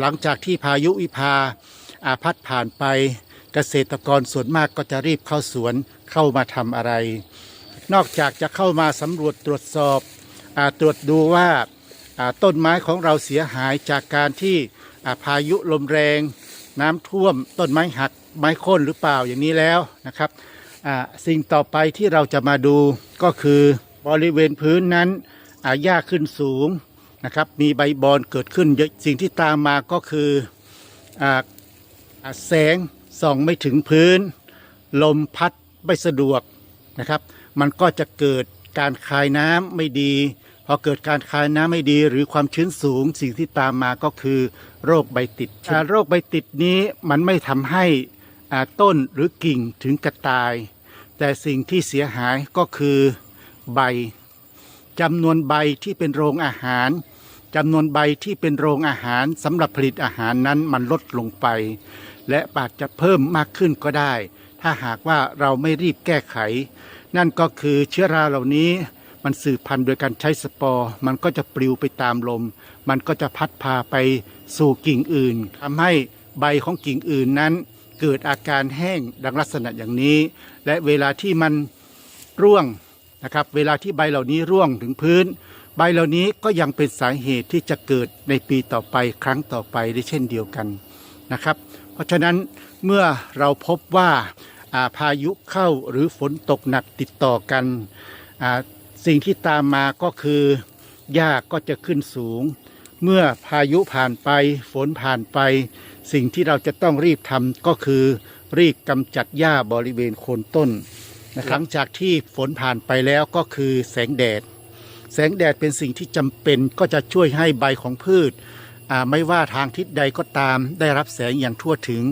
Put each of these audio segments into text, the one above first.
หลังจากที่พายุวิภาอาพัดผ่านไปเกษตรกรส่วนมากก็จะรีบเข้าสวนเข้ามาทำอะไร นอกจากจะเข้ามาสำรวจตรวจสอบอตรวจดูว่าาต้นไม้ของเราเสียหายจากการที่าพายุลมแรง น้ำท่วมต้นไม้หักไม้โค่นหรือเปล่าอย่างนี้แล้วนะครับสิ่งต่อไปที่เราจะมาดูก็คือบริเวณพื้นนั้นอ่าหญ้าขึ้นสูง นะครับมีใบบอนเกิดขึ้นเยอะสิ่งที่ตามมาก็คืออแสงส่องไม่ถึงพื้น ลมพัดไม่สะดวกนะครับ มันก็จะเกิดการคายน้ำไม่ดี พอเกิดการคายน้ำไม่ดี หรือความชื้นสูง สิ่งที่ตามมาก็คือ โรคใบติดโรคใบติดนี้มันไม่ทำให้ต้นหรือกิ่งถึงกระตาย แต่สิ่งที่เสียหายก็คือใบจำนวนใบที่เป็นโรงอาหาร จำนวนใบที่เป็นโรงอาหารสำหรับผลิตอาหารนั้นมันลดลงไป และอาจจะเพิ่มมากขึ้นก็ได้ ถ้าหากว่าเราไม่รีบแก้ไข นั่นก็คือเชื้อราเหล่านี้มันสืบพันธุ์โดยการใช้สปอร์ มันก็จะปลิวไปตามลม มันก็จะพัดพาไปสู่กิ่งอื่นทำให้ใบของกิ่งอื่นนั้น เกิดอาการแห้งดังลักษณะอย่างนี้ และเวลาที่มันร่วงนะครับ เวลาที่ใบเหล่านี้ร่วงถึงพื้น ใบเหล่านี้ก็ยังเป็นสาเหตุที่จะเกิดในปีต่อไปครั้งต่อไปได้เช่นเดียวกันนะครับ เพราะฉะนั้นเมื่อเราพบว่าาพายุเข้าหรือฝนตกหนักติดต่อกันสิ่งที่ตามมาก็คือหญ้าก็จะขึ้นสูง เมื่อพายุผ่านไปฝนผ่านไป สิ่งที่เราจะต้องรีบทำก็คือรีบกำจัดหญ้าบริเวณโคนต้นนะครับหลังจากที่ฝนผ่านไปแล้วก็คือแสงแดด แสงแดดเป็นสิ่งที่จำเป็นก็จะช่วยให้ใบของพืช ไม่ว่าทางทิศใดก็ตาม ได้รับแสงอย่างทั่วถึง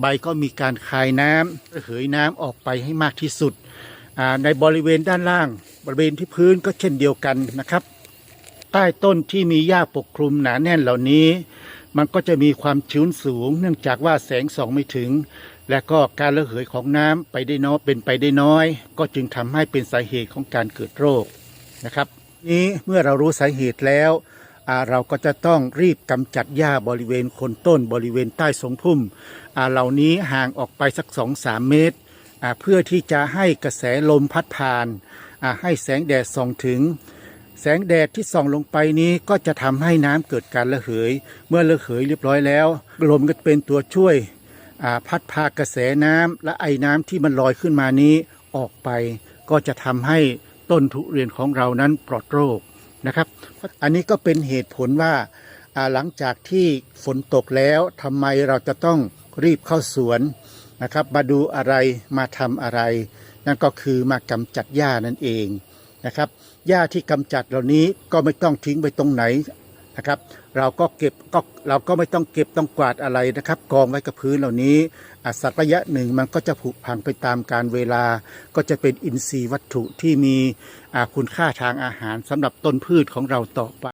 ใบก็มีการคายน้ำระเหยน้ำออกไปให้มากที่สุด ในบริเวณด้านล่าง บริเวณที่พื้นก็เช่นเดียวกันนะครับ ใต้ต้นที่มีหญ้าปกคลุมหนาแน่นเหล่านี้ มันก็จะมีความชื้นสูง เนื่องจากว่าแสงส่องไม่ถึงและก็การระเหยของน้ำไปได้น้อยเป็นไปได้น้อย ก็จึงทำให้เป็นสาเหตุของการเกิดโรคนะครับ นี้เมื่อเรารู้สาเหตุแล้วเราก็จะต้องรีบกำจัดหญ้าบริเวณโคนต้นบริเวณใต้ทรงพุ่มเหล่านี้ห่างออกไปสักสองสามเมตร เพื่อที่จะให้กระแสลมพัดผ่าน ให้แสงแดดส่องถึง แสงแดดที่ส่องลงไปนี้ก็จะทำให้น้ำเกิดการระเหย เมื่อระเหยเรียบร้อยแล้ว ลมก็เป็นตัวช่วยพัดพากระแสน้ำและไอ้น้ำที่มันลอยขึ้นมานี้ออกไป ก็จะทำให้ ต้นทุเรียนของเรานั้นปลอดโรคนะครับ อันนี้ก็เป็นเหตุผลว่าอ่าหลังจากที่ฝนตกแล้วทำไมเราจะต้องรีบเข้าสวนนะครับ มาดูอะไรมาทำอะไร นั่นก็คือมากำจัดหญ้านั่นเองนะครับหญ้าที่กำจัดเหล่านี้ก็ไม่ต้องทิ้งไปตรงไหน นะครับ เราก็เก็บก็เราก็ไม่ต้องเก็บต้องกวาดอะไรนะครับ กองไว้กับพื้นเหล่านี้สักระยะหนึ่งมันก็จะผุพังไปตามการเวลา ก็จะเป็นอินทรีย์วัตถุที่มีคุณค่าทางอาหารสำหรับต้นพืชของเราต่อไป